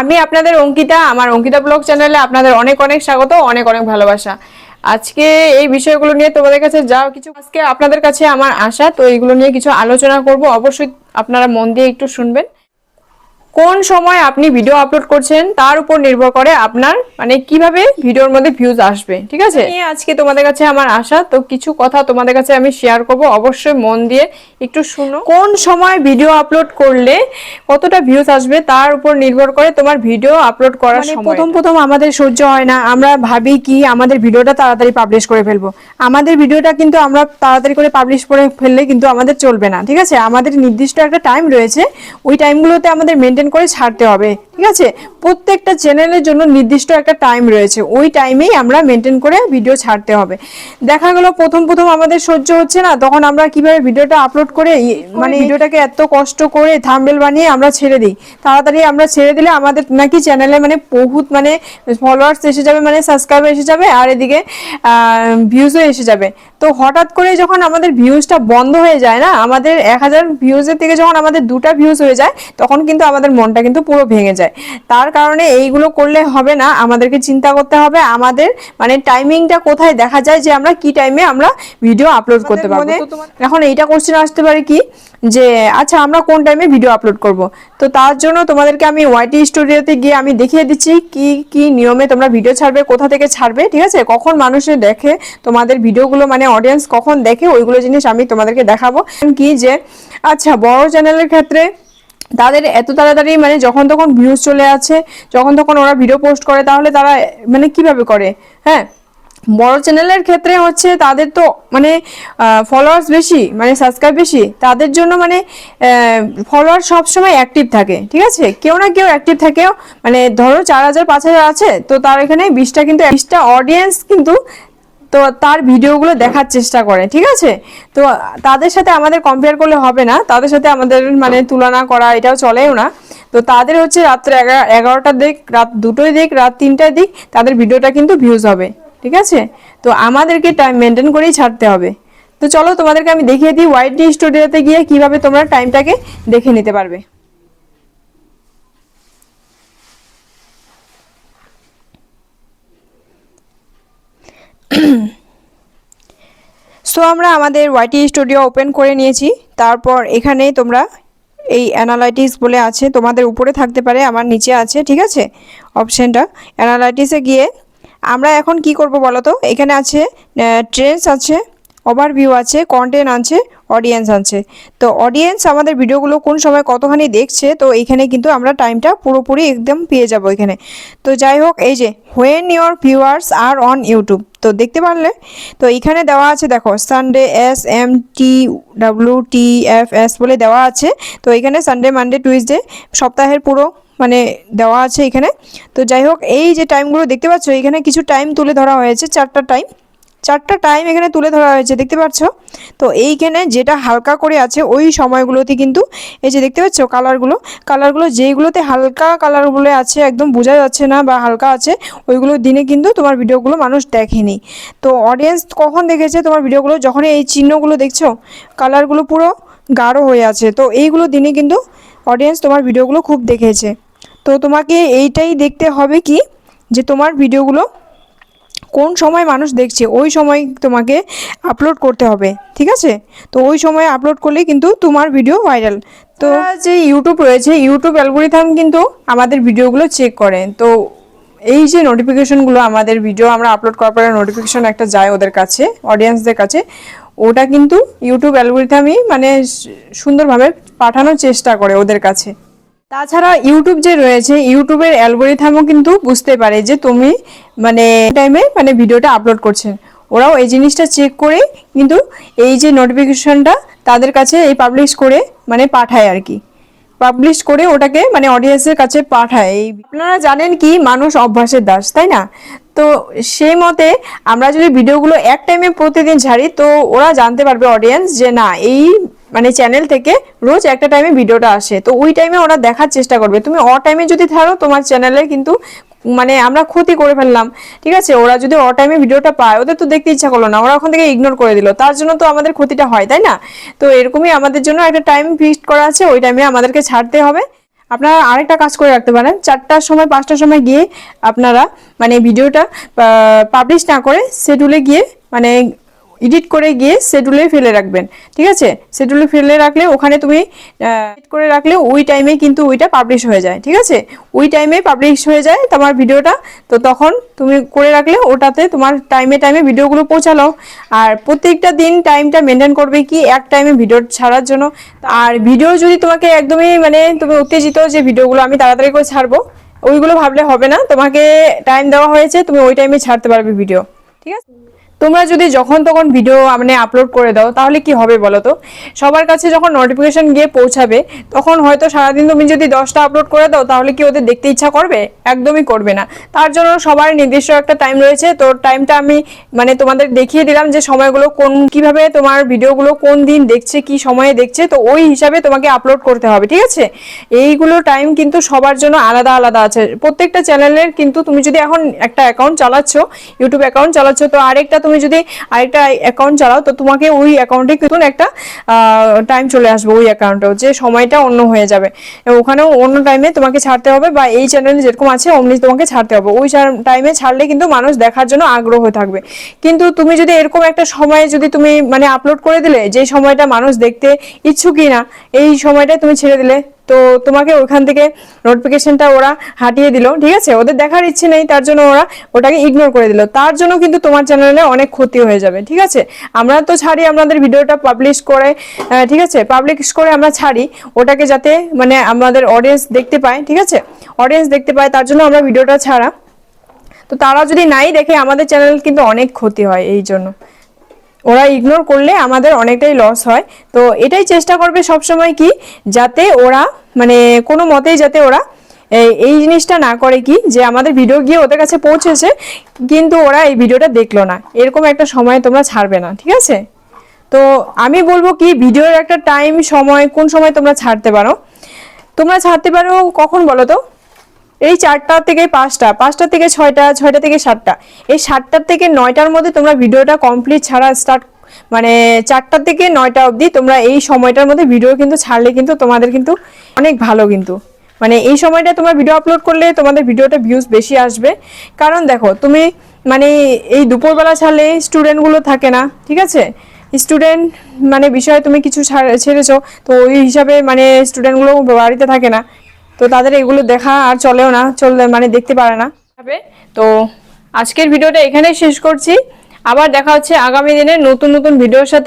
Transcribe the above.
আমি আপনাদের অঙ্কিতা, আমার অঙ্কিতা ব্লগ চ্যানেলে আপনাদের অনেক অনেক স্বাগত, অনেক অনেক ভালোবাসা। আজকে এই বিষয়গুলো নিয়ে তোমাদের কাছে যাও, কিছু আজকে আপনাদের কাছে আমার আশা, তো এইগুলো নিয়ে কিছু আলোচনা করব। অবশ্যই আপনারা মন দিয়ে একটু শুনবেন। কোন সময় আপনি ভিডিও আপলোড করছেন তার উপর নির্ভর করে আপনার মানে কীভাবে ভিডিওর মধ্যে ভিউজ আসবে ঠিক আছে? আজকে তোমাদের কাছে আমার আশা তো কিছু কথা তোমাদের কাছে আমি শেয়ার করব। অবশ্যই মন দিয়ে একটু শুনো। কোন সময় ভিডিও আপলোড করলে কতটা ভিউজ আসবে তার উপর নির্ভর করে তোমার ভিডিও আপলোড করার সময়। মানে প্রথম প্রথম আমাদের সহ্য হয় না আমরা ভাবি কি আমাদের ভিডিওটা তাড়াতাড়ি পাবলিশ করে ফেলব। আমাদের ভিডিওটা কিন্তু আমরা তাড়াতাড়ি করে পাবলিশ করে ফেললে কিন্তু আমাদের চলবে না ঠিক আছে? আমাদের নির্দিষ্ট একটা টাইম রয়েছে ওই টাইমগুলোতে আমাদের মেনটেন করে ছাড়তে হবে ঠিক আছে? প্রত্যেকটা চ্যানেলের জন্য নির্দিষ্ট একটা টাইম রয়েছে। ওই টাইমেই আমরা মেনটেন করে ভিডিও ছাড়তে হবে। দেখা গেল প্রথম প্রথম আমাদের সহ্য হচ্ছে না তখন আমরা কীভাবে ভিডিওটা আপলোড করে মানে ভিডিওটাকে এত কষ্ট করে থাম্বেল বানিয়ে আমরা ছেড়ে দিই। তাড়াতাড়ি আমরা ছেড়ে দিলে আমাদের নাকি চ্যানেলে মানে বহুত মানে ফলোয়ার্স এসে যাবে মানে সাবস্ক্রাইবার এসে যাবে আর এদিকে ভিউজও এসে যাবে। তো হঠাৎ করে যখন আমাদের ভিউজটা বন্ধ হয়ে যায় না আমাদের এক হাজার ভিউজের থেকে যখন আমাদের দুটা ভিউজ হয়ে যায় তখন কিন্তু আমাদের মনটা কিন্তু পুরো ভেঙে যায়। তার কারণে এইগুলো করলে হবে না আমাদেরকে চিন্তা করতে হবে। আমাদের মানে টাইমিংটা কোথায় দেখা যায় যে আমরা কি টাইমে আমরা ভিডিও আপলোড করতে পারব। এখন এইটা কোশ্চেন আসতে পারে কি? যে আচ্ছা আমরা কোন টাইমে ভিডিও আপলোড করব? তো তার জন্য তোমাদেরকে আমি ওয়াইটি স্টুডিওতে গিয়ে আমি দেখিয়ে দিচ্ছি কি কি নিয়মে তোমরা ভিডিও ছাড়বে কোথা থেকে ছাড়বে ঠিক আছে? কখন মানুষে দেখে তোমাদের ভিডিওগুলো মানে অডিয়েন্স কখন দেখে ওইগুলো জিনিস আমি তোমাদেরকে দেখাবো। কি যে আচ্ছা বড় চ্যানেলের ক্ষেত্রে তাদের এত তাড়াতাড়ি মানে যখন তখন ভিউজ চলে আছে যখন তখন ওরা ভিডিও পোস্ট করে, তাহলে তারা মানে কীভাবে করে? হ্যাঁ? বড় চ্যানেলের ক্ষেত্রে হচ্ছে তাদের তো মানে ফলোয়ার্স বেশি মানে সাবস্ক্রাইব বেশি, তাদের জন্য মানে ফলোয়ার সবসময় অ্যাক্টিভ থাকে, ঠিক আছে? কেউ না কেউ অ্যাক্টিভ থাকেও মানে ধরো চার হাজার, পাঁচ হাজার আছে, তো তার এখানে বিশটা কিন্তু, বিশটা অডিয়েন্স কিন্তু তো তার ভিডিওগুলো দেখার চেষ্টা করে, ঠিক আছে? তো তাদের সাথে আমাদের কম্পেয়ার করলে হবে না, তাদের সাথে আমাদের মানে তুলনা করা এটাও চলেও না। তো তাদের হচ্ছে রাত্রে এগারো এগারোটার দিক, রাত দুটোই দিক, রাত তিনটার দিক, তাদের ভিডিওটা কিন্তু ভিউজ হবে, ঠিক আছে? তো আমাদেরকে টাইম মেনটেন করেই ছাড়তে হবে। তো চলো তোমাদেরকে আমি দেখিয়ে দিই ওয়াইড ডি স্টুডিওতে গিয়ে কীভাবে তোমরা টাইমটাকে দেখে নিতে পারবে। সো আমরা আমাদের ওয়াইটি স্টুডিও ওপেন করে নিয়েছি। তারপর এখানে তোমরা এই অ্যানালাইটিস বলে আছে, তোমাদের উপরে থাকতে পারে, আমার নিচে আছে, ঠিক আছে? অপশানটা অ্যানালাইটিসে গিয়ে আমরা এখন কি করব বলো তো? এখানে আছে ট্রেন্স আছে ওভারভিউ আছে কন্টেন্ট আছে অডিয়েন্স আছে তো অডিয়েন্স আমাদের ভিডিওগুলো কোন সময় কতখানি দেখছে, তো এইখানে কিন্তু আমরা টাইমটা পুরোপুরি একদম পেয়ে যাব এখানে। তো যাই হোক, এই যে when your viewers are on YouTube তো দেখতে পারলে? তো এখানে দেওয়া আছে, দেখো Sunday S M T W T F S বলে দেওয়া আছে। তো এখানে সানডে মানডে টুইসডে সপ্তাহের পুরো মানে দেওয়া আছে এখানে। তো যাই হোক, এই যে টাইমগুলো দেখতে পাচ্ছ, এখানে কিছু টাইম তুলে ধরা হয়েছে, চারটা টাইম চারটা টাইম এখানে তুলে ধরা হয়েছে, দেখতে পাচ্ছ? তো এইখানে যেটা হালকা করে আছে, ওই সময়গুলোতে কিন্তু এই যে দেখতে পাচ্ছ কালারগুলো কালারগুলো যেইগুলোতে হালকা কালারগুলো আছে, একদম বোঝা যাচ্ছে না বা হালকা আছে, ওইগুলো দিনে কিন্তু তোমার ভিডিওগুলো মানুষ দেখেনি। তো অডিয়েন্স কখন দেখেছে তোমার ভিডিওগুলো যখন এই চিহ্নগুলো দেখছ কালারগুলো পুরো গাঢ় হয়ে আছে। তো এইগুলো দিনে কিন্তু অডিয়েন্স তোমার ভিডিওগুলো খুব দেখেছে। তো তোমাকে এইটাই দেখতে হবে কি? যে তোমার ভিডিওগুলো কোন সময় মানুষ দেখছে, ওই সময় তোমাকে আপলোড করতে হবে, ঠিক আছে? তো ওই সময় আপলোড করলে কিন্তু তোমার ভিডিও ভাইরাল তো যে ইউটিউব রয়েছে ইউটিউব অ্যালগোরিথাম কিন্তু আমাদের ভিডিওগুলো চেক করে। তো এই যে নোটিফিকেশনগুলো আমাদের ভিডিও আমরা আপলোড করার পরে নোটিফিকেশন একটা যায় ওদের কাছে অডিয়েন্সদের কাছে, ওটা কিন্তু ইউটিউব অ্যালগোরিথামই মানে সুন্দরভাবে পাঠানোর চেষ্টা করে ওদের কাছে। তাছাড়া ইউটিউব যে রয়েছে ইউটিউবের অ্যালগোরিথামও কিন্তু বুঝতে পারে যে তুমি মানে টাইমে মানে ভিডিওটা আপলোড করছেন ওরাও এই জিনিসটা চেক করে কিন্তু এই যে নোটিফিকেশনটা তাদের কাছে এই পাবলিশ করে মানে পাঠায় আর কি। পাবলিশ করে ওটাকে মানে অডিয়েন্সের কাছে পাঠায়। এই আপনারা জানেন কি, মানুষ অভ্যাসের দাস, তাই না? তো সেই মতে আমরা যদি ভিডিওগুলো এক টাইমে প্রতিদিন ছাড়ি, তো ওরা জানতে পারবে অডিয়েন্স যে না, এই মানে চ্যানেল থেকে রোজ একটা টাইমে ভিডিওটা আসে। তো ওই টাইমে ওরা দেখার চেষ্টা করবে। তুমি অ টাইমে যদি ছাড়ো তোমার চ্যানেলে কিন্তু মানে আমরা ক্ষতি করে ফেললাম, ঠিক আছে? ওরা যদি অ টাইমে ভিডিওটা পায়, ওদের তো দেখতে ইচ্ছা করল না। ওরা ওখান থেকে ইগনোর করে দিল। তার জন্য তো আমাদের ক্ষতিটা হয়, তাই না? তো এরকমই আমাদের জন্য একটা টাইম ফিক্সড করা আছে। ওই টাইমে আমাদেরকে ছাড়তে হবে। আপনারা আরেকটা কাজ করে রাখতে পারেন। চারটার সময়, পাঁচটার সময় গিয়ে আপনারা মানে ভিডিওটা পাবলিশ না করে শেডিউলে গিয়ে মানে এডিট করে গিয়ে শেডিউলে ফেলে রাখবেন, ঠিক আছে? শেডিউলে ফেলে রাখলে ওখানে তুমি এডিট করে রাখলে ওই টাইমে কিন্তু ওইটা পাবলিশ হয়ে যায়, ঠিক আছে? ওই টাইমে পাবলিশ হয়ে যায় তোমার ভিডিওটা, তো তখন তুমি করে রাখলে ওটাতে তোমার টাইমে টাইমে ভিডিওগুলো পৌঁছালো। আর প্রত্যেকটা দিন টাইমটা মেনটেন করবে কি? এক টাইমে ভিডিও ছাড়ার জন্য। আর ভিডিও যদি তোমাকে একদমই মানে তুমি উত্তেজিত যে ভিডিওগুলো আমি তাড়াতাড়ি করে ছাড়বো, ওইগুলো ভাবলে হবে না। তোমাকে টাইম দেওয়া হয়েছে, তুমি ওই টাইমে ছাড়তে পারবে ভিডিও ঠিক আছে? তোমরা যদি যখন তখন ভিডিও মানে আপলোড করে দাও, তাহলে কি হবে বলো তো? সবার কাছে যখন নোটিফিকেশন গিয়ে পৌঁছাবে, তখন হয়তো সারাদিন তুমি যদি দশটা আপলোড করে দাও, তাহলে কি ওদের দেখতে ইচ্ছা করবে? একদমই করবে না। তার জন্য সবার নির্দিষ্ট একটা টাইম রয়েছে। তো টাইমটা আমি মানে তোমাদের দেখিয়ে দিলাম যে সময়গুলো কোন, কীভাবে তোমার ভিডিওগুলো কোন দিন দেখছে, কি সময়ে দেখছে, তো ওই হিসাবে তোমাকে আপলোড করতে হবে, ঠিক আছে? এইগুলো টাইম কিন্তু সবার জন্য আলাদা আলাদা আছে। প্রত্যেকটা চ্যানেলের কিন্তু তুমি যদি এখন একটা অ্যাকাউন্ট চালাচ্ছ ইউটিউব অ্যাকাউন্ট চালাচ্ছ, তো আরেকটা তুমি যদি আরেকটা অ্যাকাউন্ট চালাও, তো তোমাকে ওই অ্যাকাউন্টে কিন্তু একটা টাইম চলে আসবে ওই অ্যাকাউন্টেও যে সময়টা অন্য হয়ে যাবে। ওখানেও অন্য টাইমে তোমাকে ছাড়তে হবে বা এই চ্যানেলে যেরকম আছে, অমনি তোমাকে ছাড়তে হবে। ওই টাইমে ছাড়লে কিন্তু মানুষ দেখার জন্য আগ্রহ থাকবে। কিন্তু তুমি যদি এরকম একটা সময়ে যদি তুমি মানে আপলোড করে দিলে, যে সময়টা মানুষ দেখতে ইচ্ছুকই না এই সময়টা তুমি ছেড়ে দিলে তো তোমাকে ওখান থেকে নোটিফিকেশনটা ওরা হাটিয়ে দিল, ঠিক আছে? ওদের দেখার ইচ্ছে নেই, তার জন্য ওরা ওটাকে ইগনোর করে দিল। তার জন্য কিন্তু তোমার চ্যানেলে অনেক ক্ষতি হয়ে যাবে, ঠিক আছে? আমরা তো ছাড়ি আমাদের ভিডিওটা পাবলিশ করে ঠিক আছে? পাবলিশ করে আমরা ছাড়ি, ওটাকে যাতে মানে আমাদের অডিয়েন্স দেখতে পায়, ঠিক আছে? অডিয়েন্স দেখতে পায়, তার জন্য আমরা ভিডিওটা ছাড়া। তো তারা যদি নাই দেখে আমাদের চ্যানেল কিন্তু অনেক ক্ষতি হয় এই জন্য। ওরা ইগনোর করলে আমাদের অনেকটাই লস হয়। তো এটাই চেষ্টা করবে সবসময় কি, যাতে ওরা মানে কোনো মতেই যাতে ওরা এই জিনিসটা না করে কি, যে আমাদের ভিডিও গিয়ে ওদের কাছে পৌঁছেছে, কিন্তু ওরা এই ভিডিওটা দেখল না। এরকম একটা সময় তোমরা ছাড়বে না, ঠিক আছে? তো আমি বলব কি ভিডিওর একটা টাইম সময়, কোন সময় তোমরা ছাড়তে পারো? তোমরা ছাড়তে পারো কখন বলো তো? এই চারটা থেকে পাঁচটা পাঁচটা থেকে ছয়টা ছয়টা থেকে সাতটা। এই সাতটার থেকে নয়টার মধ্যে তোমরা ভিডিওটা কমপ্লিট ছাড়া স্টার্ট মানে চারটা থেকে নয়টা অবধি তোমরা এই সময়টার মধ্যে ভিডিও কিন্তু ছাড়লে কিন্তু তোমাদের কিন্তু অনেক ভালো কিন্তু। মানে এই সময়টা তোমরা ভিডিও আপলোড করলে তোমাদের ভিডিওটা ভিউজ বেশি আসবে। কারণ দেখো, তুমি মানে এই দুপুরবেলা ছাড়লে স্টুডেন্টগুলো থাকে না, ঠিক আছে? স্টুডেন্ট মানে বিষয়ে তুমি কিছু ছাড়- ছেড়েছো, তো ওই হিসাবে মানে স্টুডেন্টগুলো বাড়িতে থাকে না। তো তাদের এগুলো দেখা আর চলেও না, চললে মানে দেখতে পারে না। তো আজকের ভিডিওটা এখানেই শেষ করছি। আবার দেখা হচ্ছে আগামী দিনে নতুন নতুন ভিডিওর সাথে।